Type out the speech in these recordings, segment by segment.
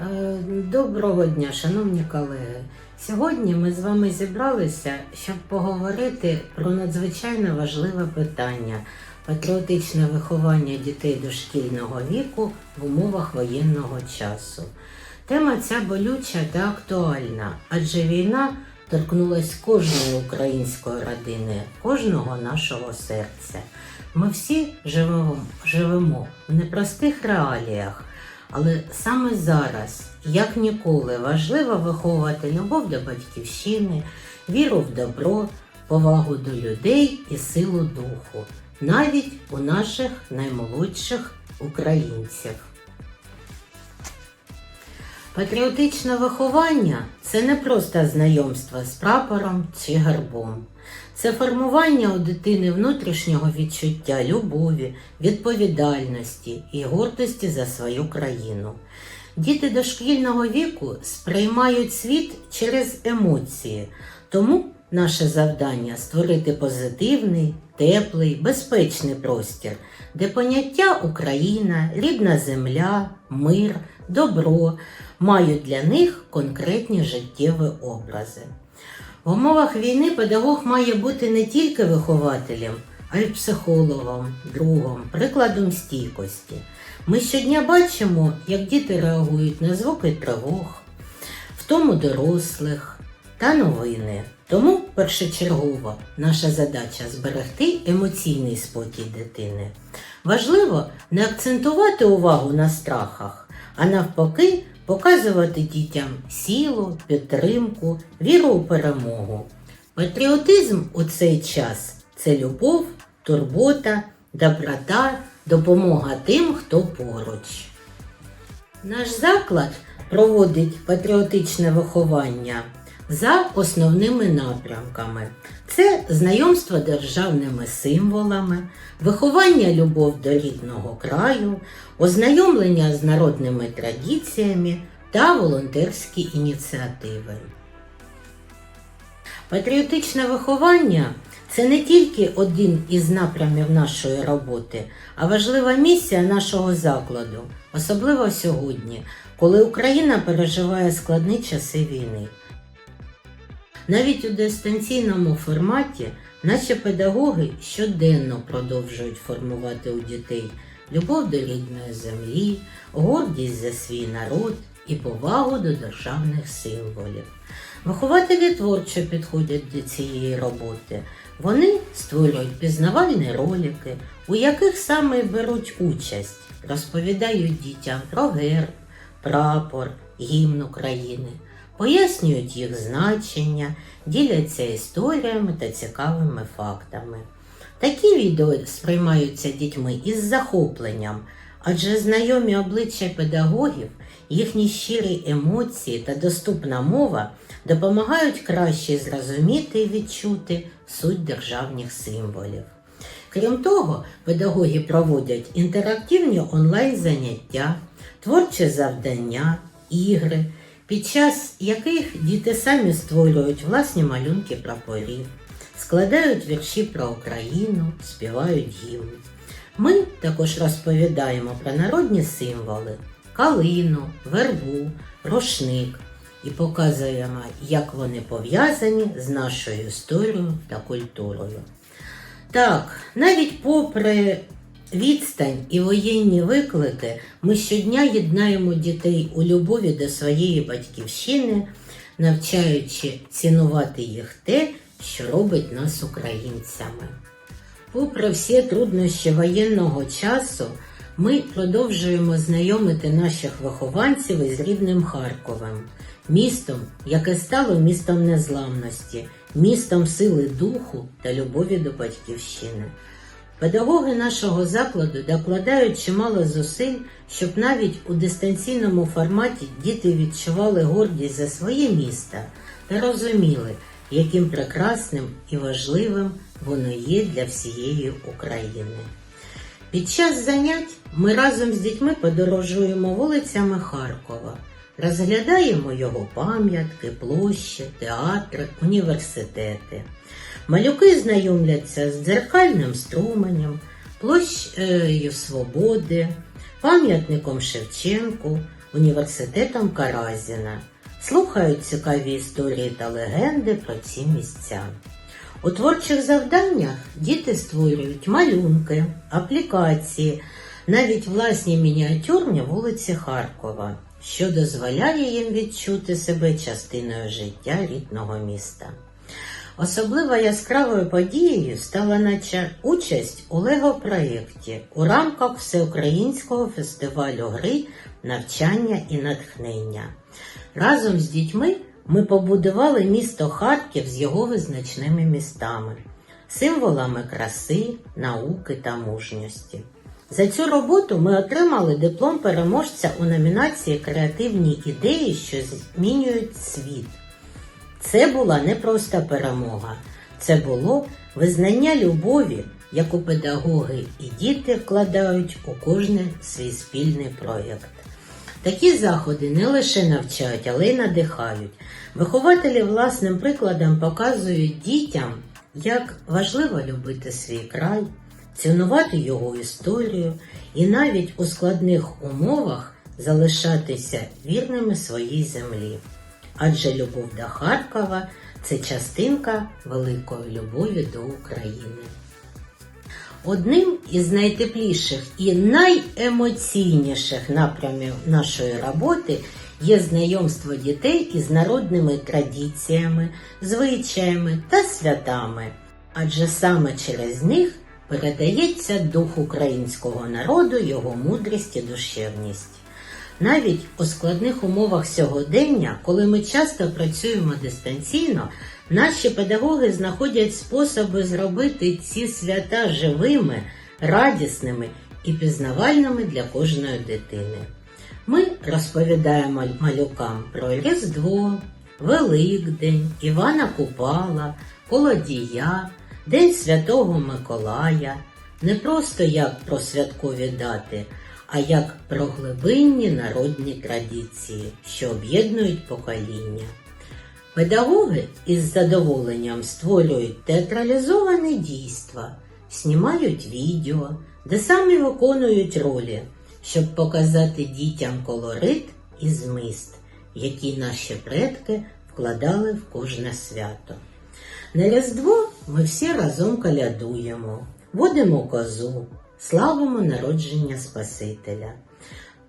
Е, Доброго дня, шановні колеги. Сьогодні ми з вами зібралися, щоб поговорити про надзвичайно важливе питання патріотичне виховання дітей дошкільного віку в умовах воєнного часу. Тема ця болюча та актуальна, адже війна торкнулась кожної української родини, кожного нашого серця. Ми всі живемо, живемо в непростих реаліях. Але саме зараз, як ніколи, важливо виховувати любов до батьківщини, віру в добро, повагу до людей і силу духу, навіть у наших наймолодших українців. Патріотичне виховання це не просто знайомство з прапором чи гербом. Це формування у дитини внутрішнього відчуття любові, відповідальності і гордості за свою країну. Діти дошкільного віку сприймають світ через емоції, тому наше завдання створити позитивний, теплий, безпечний простір, де поняття Україна, рідна земля, мир, добро мають для них конкретні життєві образи. В умовах війни педагог має бути не тільки вихователем, а й психологом, другом, прикладом стійкості. Ми щодня бачимо, як діти реагують на звуки тривог, втому дорослих та новини. Тому першочергово наша задача зберегти емоційний спокій дитини. Важливо не акцентувати увагу на страхах, а навпаки, показувати дітям силу, підтримку, віру у перемогу. Патріотизм у цей час це любов, турбота, доброта, допомога тим, хто поруч. Наш заклад проводить патріотичне виховання за основними напрямками: це знайомство державними символами, виховання любов до рідного краю, ознайомлення з народними традиціями та волонтерські ініціативи. Патріотичне виховання це не тільки один із напрямів нашої роботи, а важлива місія нашого закладу, особливо сьогодні, коли Україна переживає складні часи війни. Навіть у дистанційному форматі наші педагоги щоденно продовжують формувати у дітей любов до рідної землі, гордість за свій народ і повагу до державних символів. Вихователі творчо підходять до цієї роботи. Вони створюють пізнавальні ролики, у яких саме беруть участь, розповідають дітям про герб, прапор, гімн України, пояснюють їх значення, діляться історіями та цікавими фактами. Такі відео сприймаються дітьми із захопленням, адже знайомі обличчя педагогів, їхні щирі емоції та доступна мова допомагають краще зрозуміти і відчути суть державних символів. Крім того, педагоги проводять інтерактивні онлайн-заняття, творчі завдання, ігри, під час яких діти самі створюють власні малюнки прапорів, складають вірші про Україну, співають гімн. Ми також розповідаємо про народні символи калину, вербу, рушник і показуємо, як вони пов'язані з нашою історією та культурою. Так, навіть попри відстань і воєнні виклики, ми щодня єднаємо дітей у любові до своєї батьківщини, навчаючи цінувати їх те, що робить нас українцями. Попри всі труднощі воєнного часу, ми продовжуємо знайомити наших вихованців із рідним Харковом, містом, яке стало містом незламності, містом сили духу та любові до батьківщини. Педагоги нашого закладу докладають чимало зусиль, щоб навіть у дистанційному форматі діти відчували гордість за своє місто та розуміли, яким прекрасним і важливим воно є для всієї України. Під час занять ми разом з дітьми подорожуємо вулицями Харкова, розглядаємо його пам'ятки, площі, театри, університети. Малюки знайомляться з дзеркальним струменем, площею Свободи, пам'ятником Шевченку, університетом Каразіна. Слухають цікаві історії та легенди про ці місця. У творчих завданнях діти створюють малюнки, аплікації, навіть власні мініатюрні вулиці Харкова, що дозволяє їм відчути себе частиною життя рідного міста. Особливо яскравою подією стала наче участь у Лего-проєкті у рамках Всеукраїнського фестивалю гри навчання і натхнення. Разом з дітьми ми побудували місто Харків з його визначними містами, символами краси, науки та мужності. За цю роботу ми отримали диплом переможця у номінації Креативні ідеї, що змінюють світ. Це була не просто перемога, це було визнання любові, яку педагоги і діти вкладають у кожний свій спільний проєкт. Такі заходи не лише навчають, але й надихають. Вихователі власним прикладом показують дітям, як важливо любити свій край, цінувати його історію і навіть у складних умовах залишатися вірними своїй землі. Адже любов до Харкова це частинка великої любові до України. Одним із найтепліших і найемоційніших напрямів нашої роботи є знайомство дітей із народними традиціями, звичаями та святами, адже саме через них передається дух українського народу, його мудрість і душевність. Навіть у складних умовах сьогодення, коли ми часто працюємо дистанційно, наші педагоги знаходять способи зробити ці свята живими, радісними і пізнавальними для кожної дитини. Ми розповідаємо малюкам про Різдво, Великдень, Івана Купала, Колодія, День Святого Миколая, не просто як про святкові дати, а як про глибинні народні традиції, що об'єднують покоління. Педагоги із задоволенням створюють театралізоване дійства, знімають відео, де самі виконують ролі, щоб показати дітям колорит і зміст, які наші предки вкладали в кожне свято. На Різдво ми всі разом колядуємо, водимо козу, славимо народження Спасителя.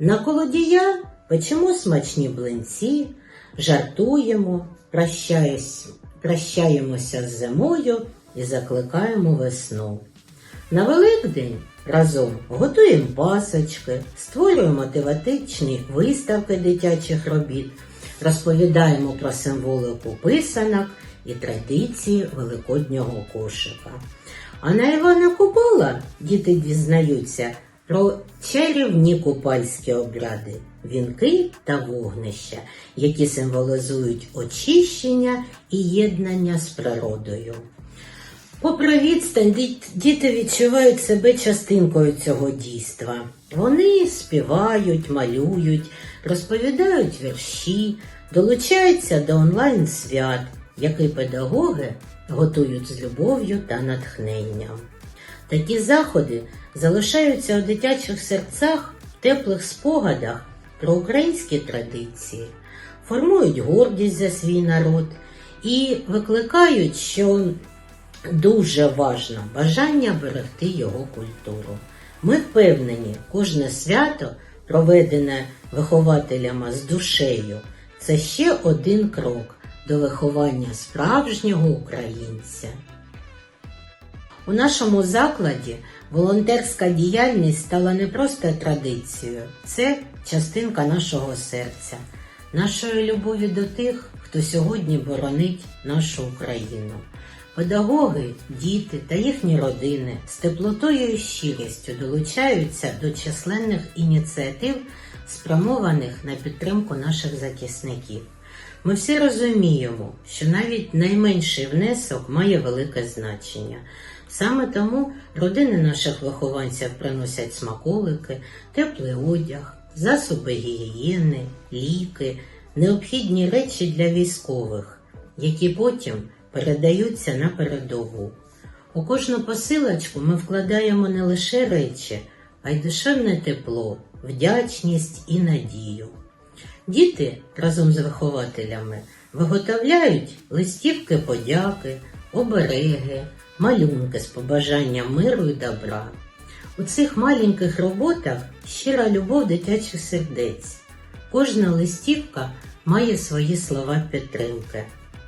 На колодія печемо смачні блинці, жартуємо, прощаємося з зимою і закликаємо весну. На Великдень разом готуємо пасочки, створюємо мотиватичні виставки дитячих робіт, розповідаємо про символику писанок і традиції великоднього кошика. А на Івана Купала діти дізнаються про чарівні купальські обряди, вінки та вогнища, які символізують очищення і єднання з природою. Попри відстань, діти відчувають себе частинкою цього дійства. Вони співають, малюють, розповідають вірші, долучаються до онлайн-свят, які педагоги готують з любов'ю та натхненням. Такі заходи залишаються у дитячих серцях в теплих спогадах про українські традиції, формують гордість за свій народ і викликають, що дуже важно бажання берегти його культуру. Ми впевнені, кожне свято, проведене вихователями з душею, це ще один крок до виховання справжнього українця. У нашому закладі волонтерська діяльність стала не просто традицією, це частинка нашого серця, нашої любові до тих, хто сьогодні боронить нашу Україну. Педагоги, діти та їхні родини з теплотою і щирістю долучаються до численних ініціатив, спрямованих на підтримку наших захисників. Ми всі розуміємо, що навіть найменший внесок має велике значення. Саме тому родини наших вихованців приносять смаколики, теплий одяг, засоби гігієни, ліки, необхідні речі для військових, які потім передаються на передову. У кожну посилочку ми вкладаємо не лише речі, а й душевне тепло, вдячність і надію. Діти разом з вихователями виготовляють листівки подяки, обереги, малюнки з побажанням миру і добра. У цих маленьких роботах щира любов дитячих сердець. Кожна листівка має свої слова підтримки.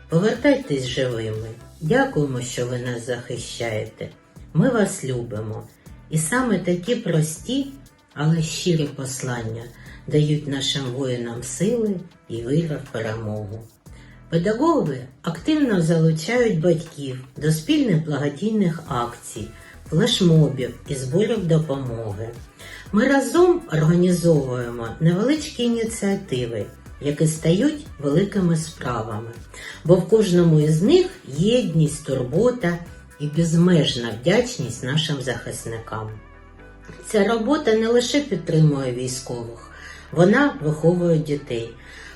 Повертайтесь живими. Дякуємо, що ви нас захищаєте. Ми вас любимо. І саме такі прості, але щирі послання дають нашим воїнам сили і віри в перемогу. Педагоги активно залучають батьків до спільних благодійних акцій, флешмобів і зборів допомоги. Ми разом організовуємо невеличкі ініціативи, які стають великими справами, бо в кожному із них єдність, турбота і безмежна вдячність нашим захисникам. Ця робота не лише підтримує військових, вона виховує дітей.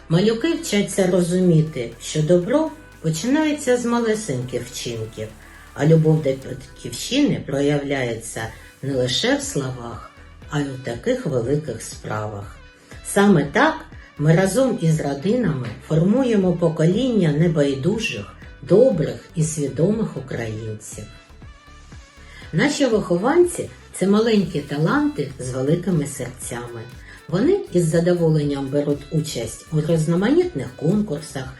Малюки вчаться розуміти, що добро починається з малесеньких вчинків, а любов до батьківщини проявляється не лише в словах, а й у таких великих справах. Саме так ми разом із родинами формуємо покоління небайдужих, добрих і свідомих українців. Наші вихованці це маленькі таланти з великими серцями. Вони із задоволенням беруть участь у різноманітних конкурсах,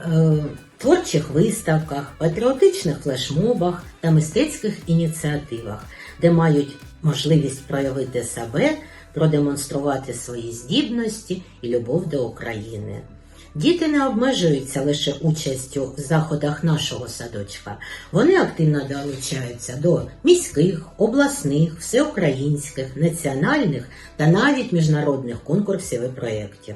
е, творчих виставках, патріотичних флешмобах та мистецьких ініціативах, де мають можливість проявити себе, продемонструвати свої здібності і любов до України. Діти не обмежуються лише участю в заходах нашого садочка. Вони активно долучаються до міських, обласних, всеукраїнських, національних та навіть міжнародних конкурсів і проєктів.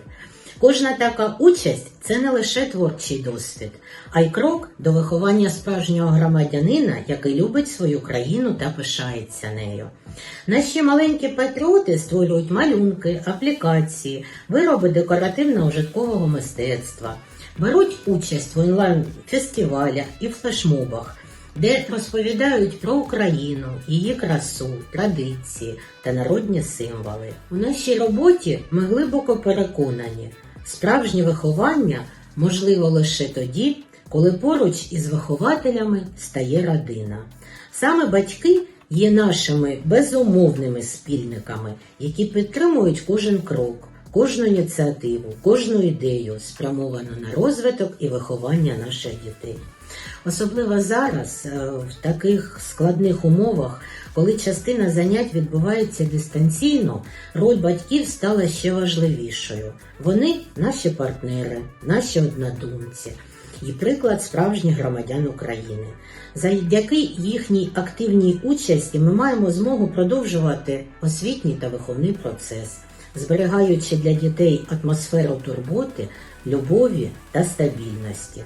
Кожна така участь це не лише творчий досвід, а й крок до виховання справжнього громадянина, який любить свою країну та пишається нею. Наші маленькі патріоти створюють малюнки, аплікації, вироби декоративно-ужиткового мистецтва, беруть участь в онлайн-фестивалях і флешмобах, де розповідають про Україну, її красу, традиції та народні символи. У нашій роботі ми глибоко переконані, справжнє виховання можливо лише тоді, коли поруч із вихователями стає родина. Саме батьки є нашими безумовними спільниками, які підтримують кожен крок, кожну ініціативу, кожну ідею, спрямовану на розвиток і виховання наших дітей. Особливо зараз, е, в таких складних умовах, коли частина занять відбувається дистанційно, роль батьків стала ще важливішою. Вони наші партнери, наші однодумці і приклад справжніх громадян України. Завдяки їхній активній участі ми маємо змогу продовжувати освітній та виховний процес, зберігаючи для дітей атмосферу турботи, любові та стабільності.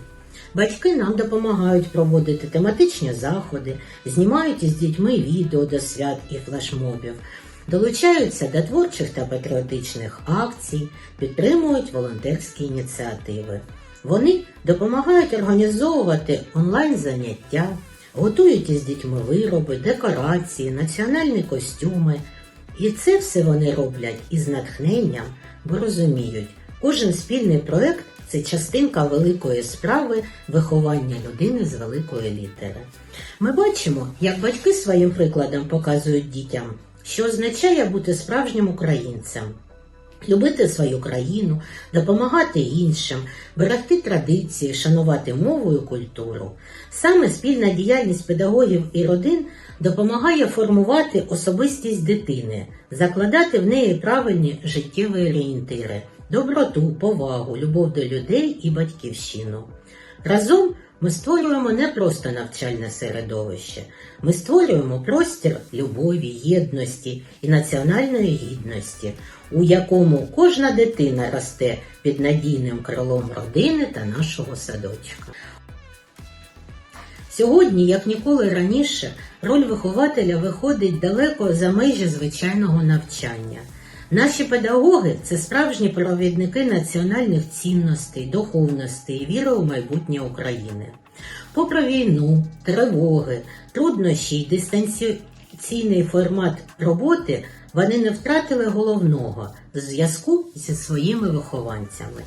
Батьки нам допомагають проводити тематичні заходи, знімають із дітьми відео до свят і флешмобів, долучаються до творчих та патріотичних акцій, підтримують волонтерські ініціативи. Вони допомагають організовувати онлайн-заняття, готують із дітьми вироби, декорації, національні костюми. І це все вони роблять із натхненням, бо розуміють, кожен спільний проект це частинка великої справи виховання людини з великої літери. Ми бачимо, як батьки своїм прикладом показують дітям, що означає бути справжнім українцем. Любити свою країну, допомагати іншим, берегти традиції, шанувати мову і культуру. Саме спільна діяльність педагогів і родин допомагає формувати особистість дитини, закладати в неї правильні життєві орієнтири, доброту, повагу, любов до людей і батьківщину. Разом ми створюємо не просто навчальне середовище, ми створюємо простір любові, єдності і національної гідності, у якому кожна дитина росте під надійним крилом родини та нашого садочка. Сьогодні, як ніколи раніше, роль вихователя виходить далеко за межі звичайного навчання. Наші педагоги це справжні провідники національних цінностей, духовностей, віри у майбутнє України. Попри війну, тривоги, труднощі й дистанційний формат роботи, вони не втратили головного зв'язку зі своїми вихованцями.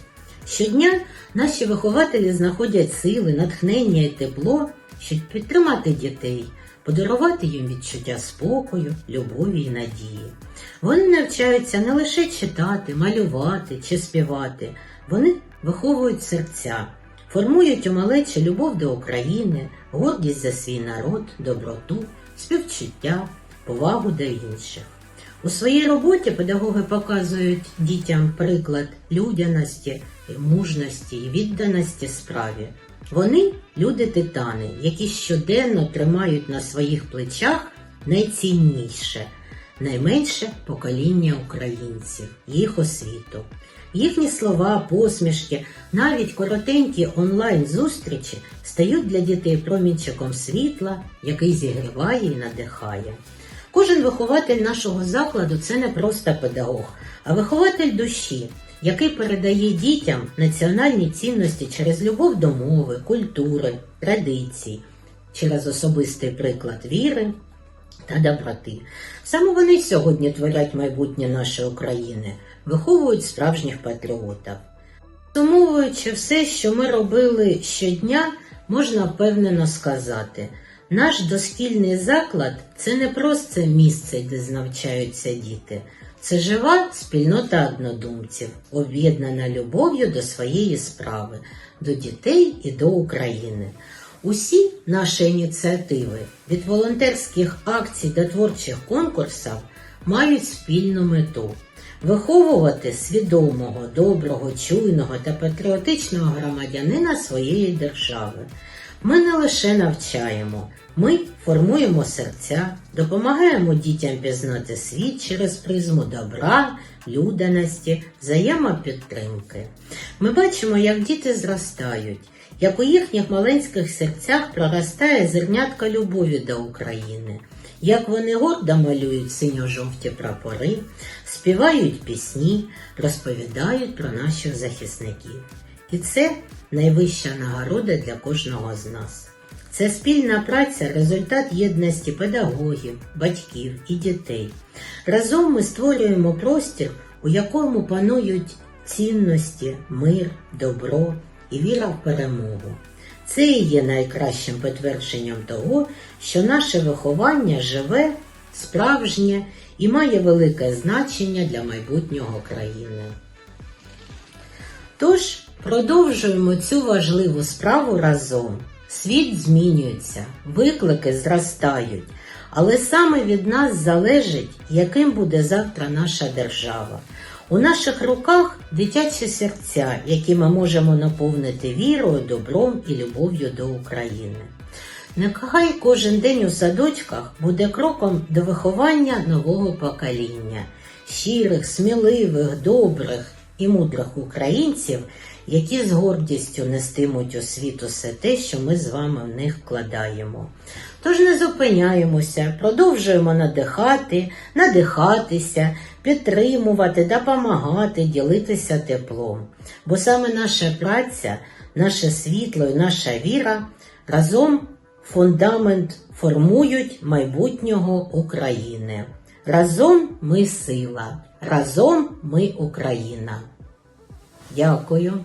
Щодня наші вихователі знаходять сили, натхнення і тепло, щоб підтримати дітей, подарувати їм відчуття спокою, любові і надії. Вони навчаються не лише читати, малювати чи співати, вони виховують серця, формують у малечі любов до України, гордість за свій народ, доброту, співчуття, повагу до інших. У своїй роботі педагоги показують дітям приклад людяності, мужності і відданості справі. Вони люди титани, які щоденно тримають на своїх плечах найцінніше, найменше покоління українців, їх освіту. Їхні слова, посмішки, навіть коротенькі онлайн-зустрічі стають для дітей промінчиком світла, який зігріває і надихає. Кожен вихователь нашого закладу це не просто педагог, а вихователь душі, який передає дітям національні цінності через любов до мови, культури, традицій, через особистий приклад віри та доброти. Саме вони сьогодні творять майбутнє нашої України, виховують справжніх патріотів. Сумовуючи все, що ми робили щодня, можна впевнено сказати, наш дошкільний заклад це не просто місце, де навчаються діти. Це жива спільнота однодумців, об'єднана любов'ю до своєї справи, до дітей і до України. Усі наші ініціативи від волонтерських акцій до творчих конкурсів мають спільну мету виховувати свідомого, доброго, чуйного та патріотичного громадянина своєї держави. Ми не лише навчаємо, ми формуємо серця, допомагаємо дітям пізнати світ через призму добра, людяності, взаємопідтримки. Ми бачимо, як діти зростають, як у їхніх маленьких серцях проростає зернятка любові до України, як вони гордо малюють синьо-жовті прапори, співають пісні, розповідають про наших захисників. І це найвища нагорода для кожного з нас. Це спільна праця, результат єдності педагогів, батьків і дітей. Разом ми створюємо простір, у якому панують цінності, мир, добро і віра в перемогу. Це і є найкращим підтвердженням того, що наше виховання живе, справжнє і має велике значення для майбутнього країни. Тож продовжуємо цю важливу справу разом. Світ змінюється, виклики зростають, але саме від нас залежить, яким буде завтра наша держава. У наших руках дитячі серця, які ми можемо наповнити вірою, добром і любов'ю до України. Нехай кожен день у садочках буде кроком до виховання нового покоління, щирих, сміливих, добрих і мудрих українців, які з гордістю нестимуть у світ усе те, що ми з вами в них вкладаємо. Тож не зупиняємося, продовжуємо надихати, надихатися, підтримувати, допомагати, ділитися теплом. Бо саме наша праця, наше світло і наша віра разом фундамент формують майбутнього України. Разом ми сила, разом ми Україна. Дякую.